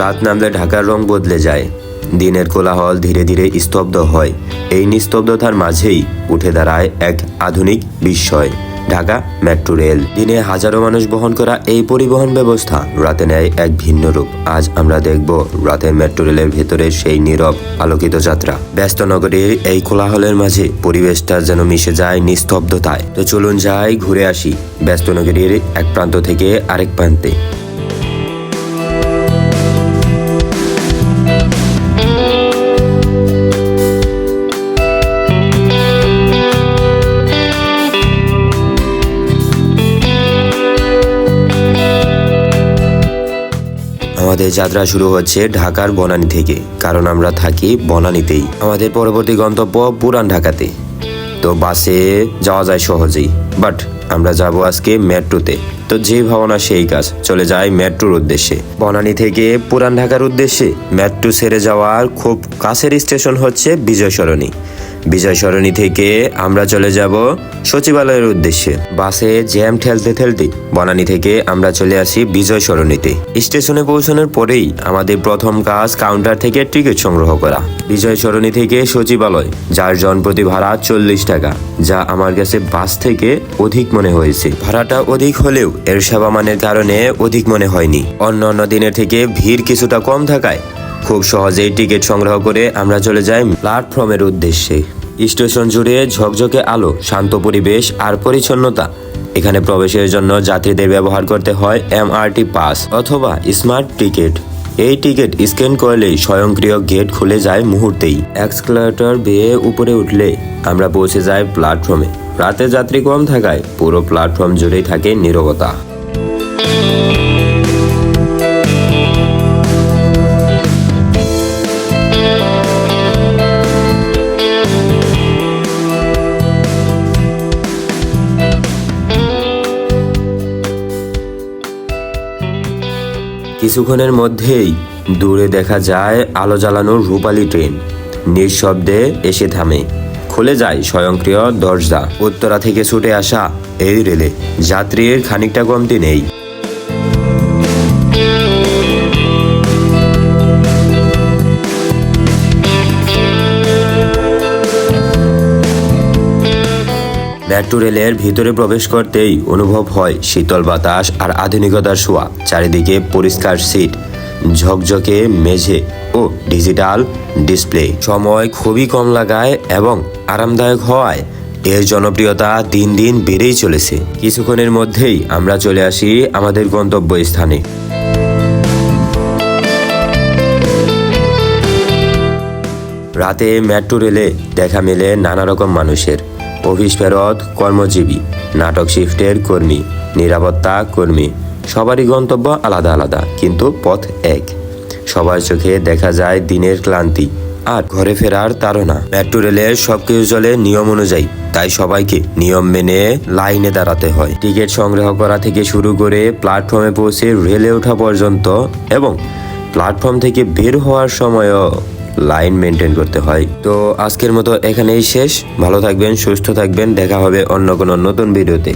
রাত নামলে ঢাকার রং বদলে যায়। দিনের কোলাহল ধীরে ধীরে স্তব্ধ হয়। এই নিস্তব্ধতার মাঝেই উঠে দাঁড়ায় এক আধুনিক বিস্ময়, ঢাকা মেট্রো রেল। দিনে হাজারো মানুষ বহন করা এই পরিবহন ব্যবস্থা রাতে নেয় এক ভিন্ন রূপ। আজ আমরা দেখব রাতের মেট্রো রেলের ভেতরে সেই নীরব, আলোকিত যাত্রা। ব্যস্ত নগরীর এই কোলাহলের মাঝে পরিবেশটা যেন মিশে যায় নিস্তব্ধতায়। তো চলুন যাই, ঘুরে আসি। ব্যস্ত নগরীর এক প্রান্ত থেকে আরেক প্রান্তে। আমাদের যাত্রা শুরু হচ্ছে ঢাকার বনানী থেকে, কারণ আমরা থাকি বনানীতেই। আমাদের পরবর্তী গন্তব্য পুরান ঢাকাতে। তো বাসে যাওয়া যায় সহজেই বাট আমরা যাব আজকে মেট্রোতে। তো যে ভাবনা সেই কাজ, চলে যায় মেট্রোর উদ্দেশ্যে। বনানী থেকে পুরান ঢাকার উদ্দেশ্যে, মেট্রো ছেড়ে যাওয়ার খুব কাছের স্টেশন হচ্ছে বিজয় সরণি বিজয় সরণি থেকে আমরা চলে যাব সচিবালয়ের উদ্দেশ্যে। বাসে জ্যাম ঠেলতে ঠেলতে বনানী থেকে আমরা চলে আসি বিজয় সরণিতে স্টেশনে পৌঁছানোর পরেই আমাদের প্রথম কাজ কাউন্টার থেকে টিকিট সংগ্রহ করা। বিজয় সরণি থেকে সচিবালয়, যার জনপ্রতি ভাড়া চল্লিশ টাকা, যা আমার কাছে বাস থেকে অধিক মনে হয়েছে। ভাড়াটা অধিক হলেও এর সেবা মানের কারণে অধিক মনে হয়নি। অন্য অন্য দিনের থেকে ভিড় কিছুটা কম থাকায় খুব সহজেই টিকিট সংগ্রহ করে আমরা চলে যাই প্ল্যাটফর্মের উদ্দেশ্যে। স্টেশন জুড়ে ঝকঝকে আলো, শান্ত পরিবেশ আর পরিচ্ছন্নতা। এখানে প্রবেশের জন্য যাত্রীদের ব্যবহার করতে হয় এমআরটি পাস অথবা স্মার্ট টিকিট। এই টিকিট স্ক্যান করলেই স্বয়ংক্রিয় গেট খুলে যায় মুহূর্তেই। এক্সক্লেটর বেয়ে উপরে উঠলে আমরা পৌঁছে যাই প্ল্যাটফর্মে। রাতে যাত্রী কম থাকায় পুরো প্ল্যাটফর্ম জুড়েই থাকে নীরবতা। কিছুক্ষণের মধ্যেই দূরে দেখা যায় আলো জ্বালানো রূপালী ট্রেন। নিঃশব্দে এসে থামে। খুলে যায় স্বয়ংক্রিয় দরজা। উত্তরা থেকে ছুটে আসা এই রেলে। যাত্রীর খানিকটা কমতি নেই। মেট্রো রেলের ভিতরে প্রবেশ করতেই অনুভব হয় শীতল বাতাস আর আধুনিকতার শোয়া। চারিদিকে পরিষ্কার সিট, ঝকঝকে মেঝে ও ডিজিটাল ডিসপ্লে। সময় খুবই কম লাগায় এবং আরামদায়ক হওয়ায় এর জনপ্রিয়তা দিন দিন বেড়েই চলেছে। কিছুক্ষণের মধ্যেই আমরা চলে আসি আমাদের গন্তব্য স্থানে রাতে মেট্রো রেলে দেখা মেলে নানা রকম মানুষের। অফিস ফেরত কর্মজীবী, নাটক শিফটের কর্মী, নিরাপত্তা কর্মী, সবারই গন্তব্য আলাদা আলাদা, কিন্তু পথ এক। সবার চোখে দেখা যায় দিনের ক্লান্তি আর ঘরে ফেরার তাড়না। মেট্রো রেলের সবকিছু চলে নিয়ম অনুযায়ী, তাই সবাইকে নিয়ম মেনে লাইনে দাঁড়াতে হয়। টিকিট সংগ্রহ করা থেকে শুরু করে প্ল্যাটফর্মে পৌঁছে রেলে ওঠা পর্যন্ত এবং প্ল্যাটফর্ম থেকে বের হওয়ার সময়ও লাইন মেনটেন করতে হয়। তো আজকের মতো এখানেই শেষ। ভালো থাকবেন, সুস্থ থাকবেন। দেখা হবে অন্য কোনো নতুন ভিডিওতে।